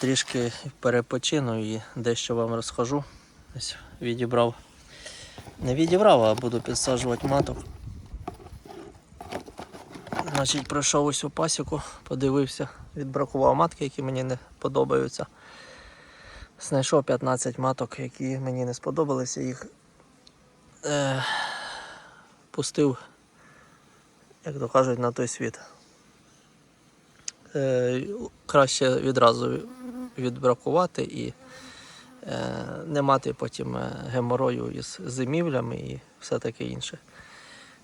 трішки перепочину і дещо вам розкажу. Ось відібрав. Не відібрав, а буду підсаджувати маток. Значить, пройшов ось у пасіку, подивився, відбракував матки, які мені не подобаються. Знайшов 15 маток, які мені не сподобалися, їх е, пустив, як то кажуть, на той світ. Е, краще відразу відбракувати і е, не мати потім е, геморою із зимівлями і все таке інше.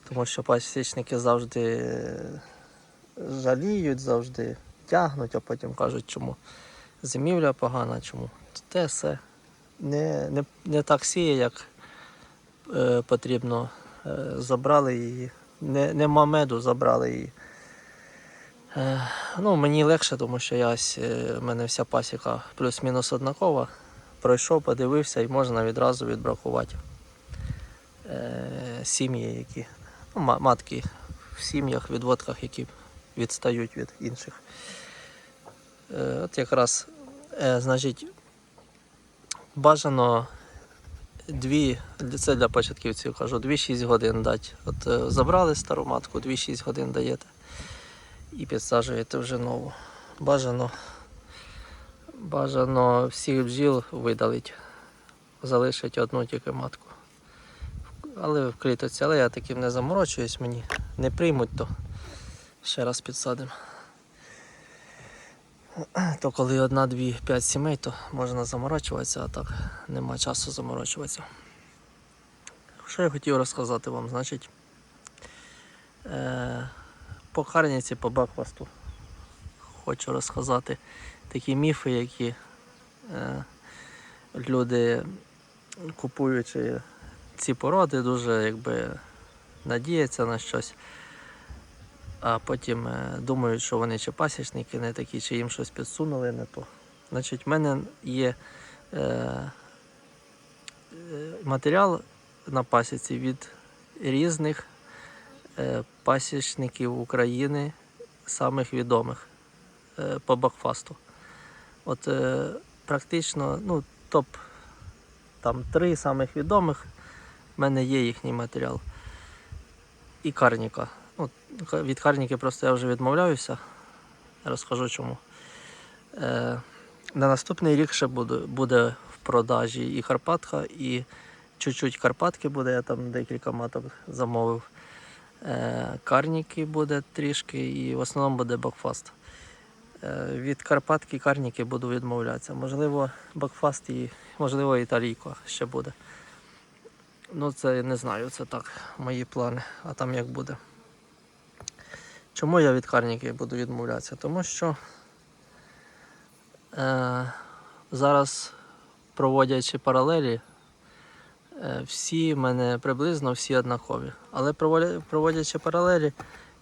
Тому що пасічники завжди е, жаліють, завжди тягнуть, а потім кажуть, чому зимівля погана, чому те все не, не, не так сіє, як потрібно. Забрали її. Не, нема меду, забрали її. Е, ну, мені легше, тому що я ось, е, в мене вся пасіка плюс-мінус однакова. Пройшов, подивився і можна відразу відбракувати е, сім'ї, які ну, матки в сім'ях, відводках, які відстають від інших. От якраз, значить, бажано дві, це для початківців кажу, 2-6 годин дати. От забрали стару матку, 2-6 годин даєте і підсаджуєте вже нову. Бажано, бажано всіх бджіл видалить, залишить одну тільки матку. Але в клітоці, але я таким не заморочуюсь, мені не приймуть, то ще раз підсадимо. То коли одна, дві, п'ять сімей, то можна заморочуватися, а так нема часу заморочуватися. Що я хотів розказати вам, значить, е, по Харніці, по Бакфасту хочу розказати такі міфи, які е, люди, купуючи ці породи, дуже якби надіються на щось, а потім е, думають, що вони чи пасічники не такі, чи їм щось підсунули не то. Значить, в мене є е, е, матеріал на пасіці від різних пасічників України, самих відомих е, по бакфасту. От е, практично ну, топ там три самих відомих. в мене є їхній матеріал. І карніка. Ну, від карніки просто я вже відмовляюся. Розкажу чому. Е, на наступний рік ще буде, буде в продажі і Карпатка, і чуть-чуть Карпатки буде, я там декілька маток замовив. Е, Карніки буде трішки, і в основному буде бакфаст. Е, Від Карпатки Карніки буду відмовлятися. Можливо, бакфаст і можливо італійко ще буде. Ну, це не знаю, це так, мої плани, а там як буде. Чому я від Карніки буду відмовлятися? Тому що е, зараз проводячи паралелі, всі в мене приблизно всі однакові. Але проводячи паралелі,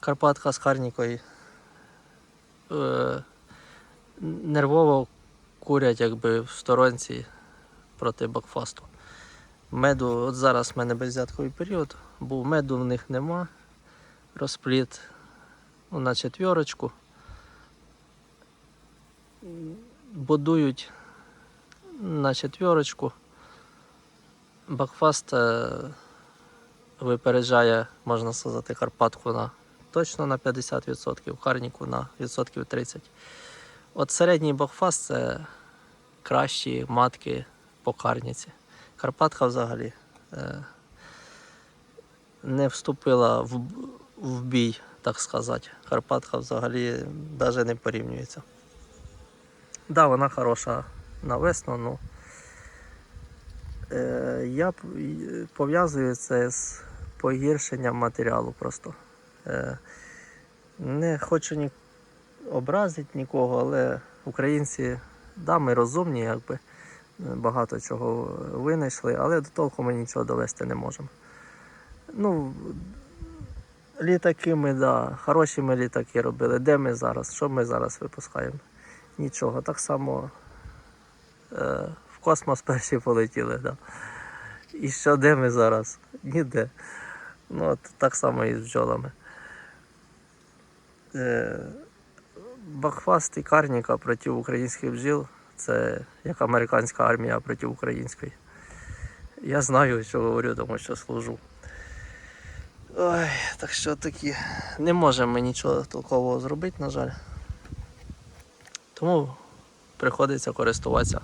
Карпатка з Карнікою е, нервово курять якби в сторонці проти Бакфасту. Меду, от зараз в мене беззятковий період, був меду в них нема. Розпліт на четвірочку. Будують на четвірочку. Бакфаст е, випереджає, можна сказати, Карпатку на точно на 50%, Карніку на відсотків 30%. От середній бакфаст це кращі матки по карніці. Карпатка взагалі е, не вступила в, в бій, так сказати. Карпатка взагалі навіть не порівнюється. Так, да, вона хороша на весну, ну я пов'язую це з погіршенням матеріалу просто. Е, не хочу ні образити нікого, але українці, да, ми розумні, якби багато чого винайшли, але до толку ми нічого довести не можемо. Ну, літаки ми, да, хороші ми літаки робили. Де ми зараз? Що ми зараз випускаємо? Нічого. Так само е, космос перші полетіли, да. І що де ми зараз? Ніде. Ну, от так само і з бджолами. Е, Бахфаст і карніка проти українських бджіл Це як американська армія проти української. Я знаю, що говорю, тому що служу. Ой, так що такі. Не можемо ми нічого толкового зробити, на жаль. Тому приходиться користуватися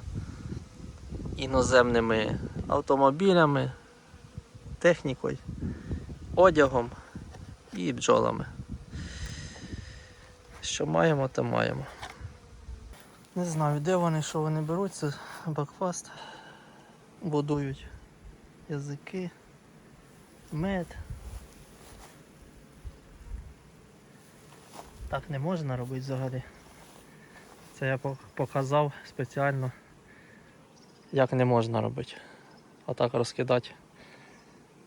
іноземними автомобілями, технікою, одягом і бджолами. Що маємо, то маємо. Не знаю, де вони, що вони беруть, це бакфаст. Будують язики, мед. Так не можна робити взагалі. Це я показав спеціально, як не можна робити. А так розкидати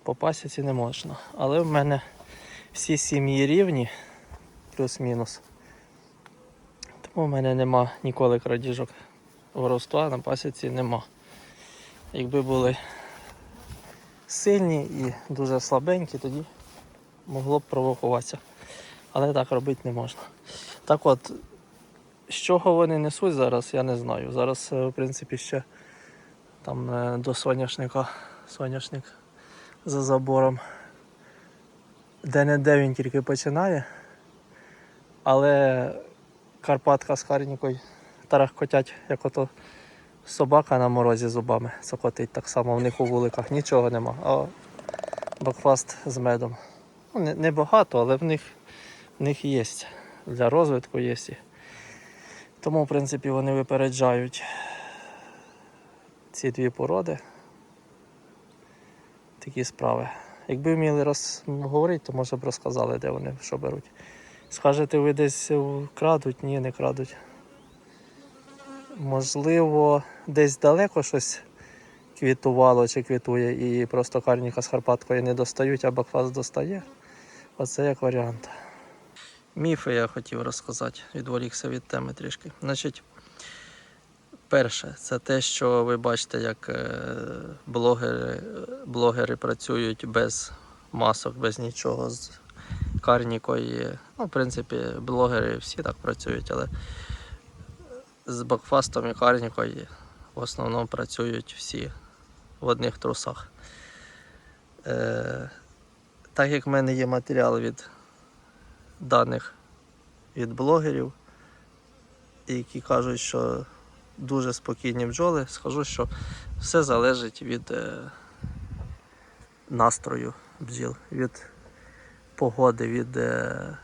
по пасіці не можна. Але в мене всі сім'ї рівні, плюс-мінус. Тому в мене нема ніколи крадіжок воровства на пасіці нема. Якби були сильні і дуже слабенькі, тоді могло б провокуватися. Але так робити не можна. Так от, з чого вони несуть зараз, я не знаю. Зараз, е, в принципі, ще там е, до соняшника соняшник за забором. Де-не-де він тільки починає. Але Карпатка з Харнікою тарахкотять, як ото собака на морозі зубами цокотить так само в них у вуликах. Нічого нема. А бакфаст з медом. Ну, не, не багато, але в них, в них є. Для розвитку є. Тому, в принципі, вони випереджають ці дві породи. Такі справи. Якби вміли розговорити, то може б розказали, де вони що беруть. Скажете, ви десь крадуть? Ні, не крадуть. Можливо, десь далеко щось квітувало чи квітує, і просто карніка з Карпаткою не достають, а бакфаст достає. Оце як варіант. Міфи я хотів розказати, відволікся від теми трішки. Значить, перше, це те, що ви бачите, як е, блогери, блогери працюють без масок, без нічого, з карнікою. Ну, в принципі, блогери всі так працюють, але з бакфастом і карнікою в основному працюють всі в одних трусах. Е, так як в мене є матеріал від даних від блогерів, які кажуть, що дуже спокійні бджоли, скажу, що все залежить від е, настрою бджіл, від погоди, від е,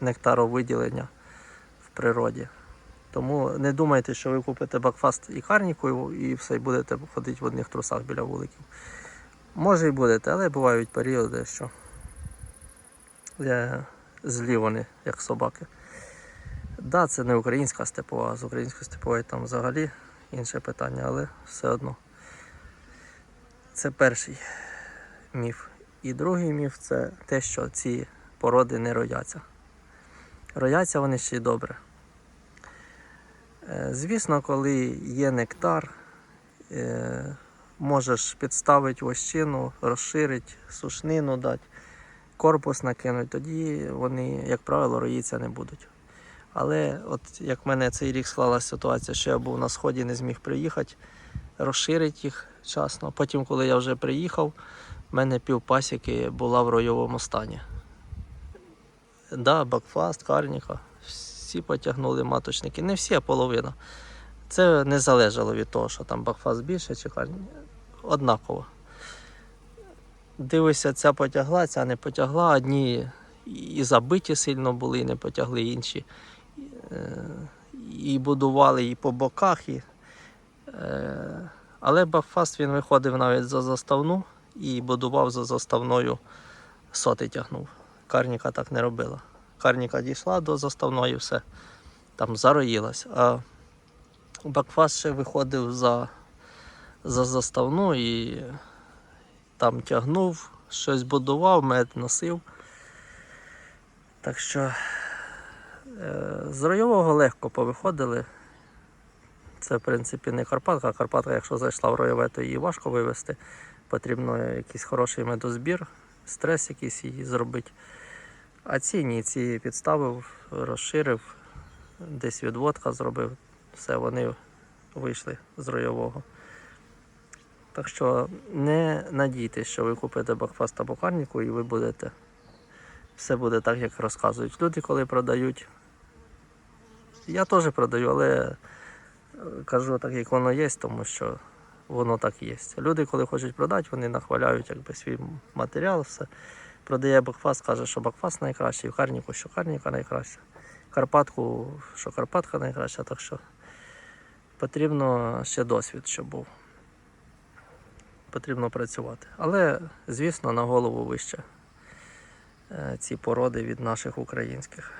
нектаровиділення в природі. Тому не думайте, що ви купите бакфаст і карніку і все, і будете ходити в одних трусах біля вуликів. Може і будете, але бувають періоди, що е, злі вони, як собаки. Да, це не українська степова, а з української степової там взагалі інше питання, але все одно. Це перший міф. І другий міф це те, що ці породи не рояться. Рояться вони ще й добре. Е, Звісно, коли є нектар, е, можеш підставити вощину, розширити, сушнину дати, корпус накинути, тоді вони, як правило, роїться не будуть. Але от як в мене цей рік склалася ситуація, що я був на сході, не зміг приїхати, розширити їх вчасно. Потім, коли я вже приїхав, в мене півпасіки була в ройовому стані. Да, бакфаст, карніка, всі потягнули маточники. Не всі, а половина. Це не залежало від того, що там бакфаст більше чи карніка. Однаково. Дивишся, ця потягла, ця не потягла. Одні і забиті сильно були, і не потягли інші. Е, І будували і по боках. І, е, але Бафаст він виходив навіть за заставну і будував за заставною соти тягнув. Карніка так не робила. Карніка дійшла до заставної, все там зароїлась. А Бакфаст ще виходив за, за заставну і там тягнув, щось будував, мед носив. Так що е, з ройового легко повиходили. Це, в принципі, не Карпатка. Карпатка, якщо зайшла в ройове, то її важко вивезти. Потрібно якийсь хороший медозбір, стрес якийсь її зробити. А ці ні, ці підставив, розширив, десь відводка зробив. Все, вони вийшли з ройового. Так що не надійтесь, що ви купите Бакфаст або Карніку і ви будете. Все буде так, як розказують. Люди, коли продають. Я теж продаю, але е, кажу так, як воно є, тому що воно так є. Люди, коли хочуть продати, вони нахваляють якби, свій матеріал, все. Продає Бакфаст, каже, що Бакфаст найкращий, в Карніку, що Карніка найкраща. Карпатку, що Карпатка найкраща, так що потрібно ще досвід, щоб був. Потрібно працювати. Але, звісно, на голову вище е, ці породи від наших українських.